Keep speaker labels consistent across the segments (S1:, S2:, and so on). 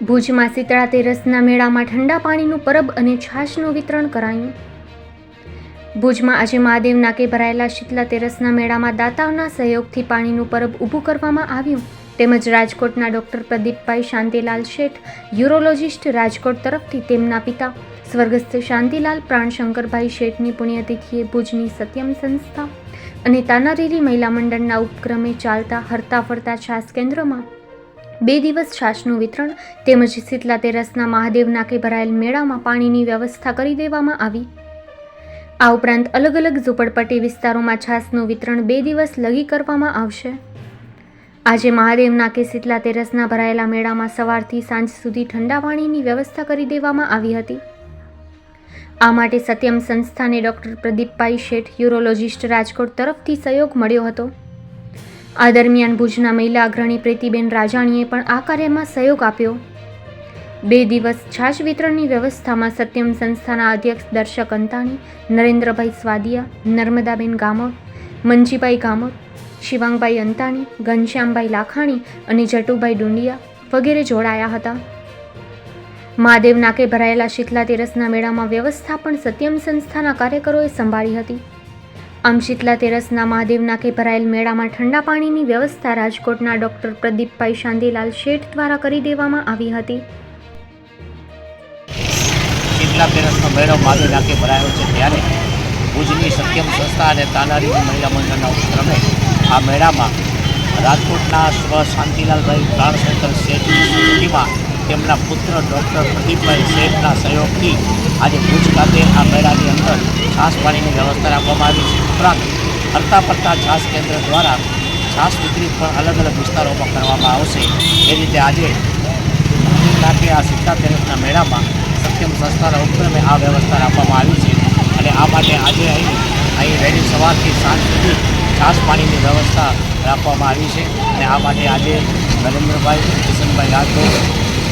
S1: ભુજમાં શીતળા તેરસના મેળામાં ઠંડા પાણીનું પરબ અને છાશનું વિતરણ કરાયું. ભુજમાં આજે મહાદેવ નાકે ભરાયેલા શીતલા તેરસના મેળામાં દાતાઓના સહયોગથી પાણીનું પરબ ઊભું કરવામાં આવ્યું. તેમજ રાજકોટના ડૉક્ટર પ્રદીપભાઈ શાંતિલાલ શેઠ, યુરોલોજિસ્ટ રાજકોટ તરફથી તેમના પિતા, સ્વર્ગસ્થ શાંતિલાલ પ્રાણશંકરભાઈ શેઠની પુણ્યતિથિએ ભુજની સત્યમ સંસ્થા અને તાનારીરી મહિલા મંડળના ઉપક્રમે ચાલતા હરતા ફરતા છાસ કેન્દ્રમાં બે દિવસ છાશનું વિતરણ તેમજ શીતલા તેરસના મહાદેવ નાકે ભરાયેલ મેળામાં પાણીની વ્યવસ્થા કરી દેવામાં આવી. આ ઉપરાંત અલગ અલગ ઝૂંપડપટ્ટી વિસ્તારોમાં છાશનું વિતરણ બે દિવસ લગી કરવામાં આવશે. આજે મહાદેવ નાકે શીતલા તેરસના ભરાયેલા મેળામાં સવારથી સાંજ સુધી ઠંડા પાણીની વ્યવસ્થા કરી દેવામાં આવી હતી. આ માટે સત્યમ સંસ્થાને ડૉક્ટર પ્રદીપભાઈ શેઠ, યુરોલોજિસ્ટ રાજકોટ તરફથી સહયોગ મળ્યો હતો. આ દરમિયાન ભુજના મહિલા અગ્રણી પ્રીતિબેન રાજાણીએ પણ આ કાર્યમાં સહયોગ આપ્યો. બે દિવસ છાશ વિતરણની વ્યવસ્થામાં સત્યમ સંસ્થાના અધ્યક્ષ દર્શક અંતાણી, નરેન્દ્રભાઈ સ્વાદિયા, નર્મદાબેન ગામોર મંજીભાઈ ગામોર શિવાંગભાઈ અંતાણી, ઘનશ્યામભાઈ લાખાણી અને જટુભાઈ ડુંડિયા વગેરે જોડાયા હતા. મહાદેવ નાકે ભરાયેલા શીતલા તેરસના મેળામાં વ્યવસ્થા પણ સત્યમ સંસ્થાના કાર્યકરોએ સંભાળી હતી. આમ શીતલા તેરસના મહાદેવ કે ભરાયેલ મેળામાં ઠંડા પાણીની વ્યવસ્થા રાજકોટના ડોક્ટર પ્રદીપભાઈ શાંતિલાલ શેઠ દ્વારા કરી દેવામાં આવી હતી.
S2: શીતલા તેરસનો મેળો માગે નાકે ભરાયો છે ત્યારે ભુજની સત્યમ સંસ્થા અને તાનારી મહિલા મંડળના ઉપક્રમે આ મેળામાં રાજકોટના સ્વ શાંતિલાલભાઈ પ્રાણશંકર શેઠની સ્મૃતિમાં તેમના પુત્ર ડૉક્ટર પ્રદીપભાઈ શેઠના સહયોગથી આજે ભુજ ખાતે આ મેળાની અંદર છાસ પાણીની વ્યવસ્થા રાખવામાં આવી છે. ઉપરાંત હરતા ફરતા છાસ કેન્દ્ર દ્વારા છાસ વિતરિત પણ અલગ અલગ વિસ્તારોમાં કરવામાં આવશે. એ રીતે આજે નાકે આ સિત્તા મેળામાં સત્યમ સંસ્થાના ઉપક્રમે આ વ્યવસ્થા રાખવામાં આવી છે અને આ માટે આજે અહીં અહીં વહેલી સવારથી સાંજ સુધી છાસ પાણીની વ્યવસ્થા રાખવામાં આવી છે અને આ માટે આજે નરેન્દ્રભાઈ, કિશનભાઈ રાઠોડ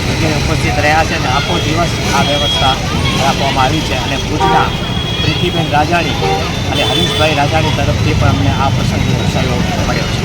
S2: વગેરે ઉપસ્થિત રહ્યા છે અને આખો દિવસ આ વ્યવસ્થા રાખવામાં આવી છે અને ભુજના પ્રીતિબેન રાજાણી અને હરીશભાઈ રાજાણી તરફથી પણ અમને આ પ્રસંગે સહયોગ મળ્યો છે.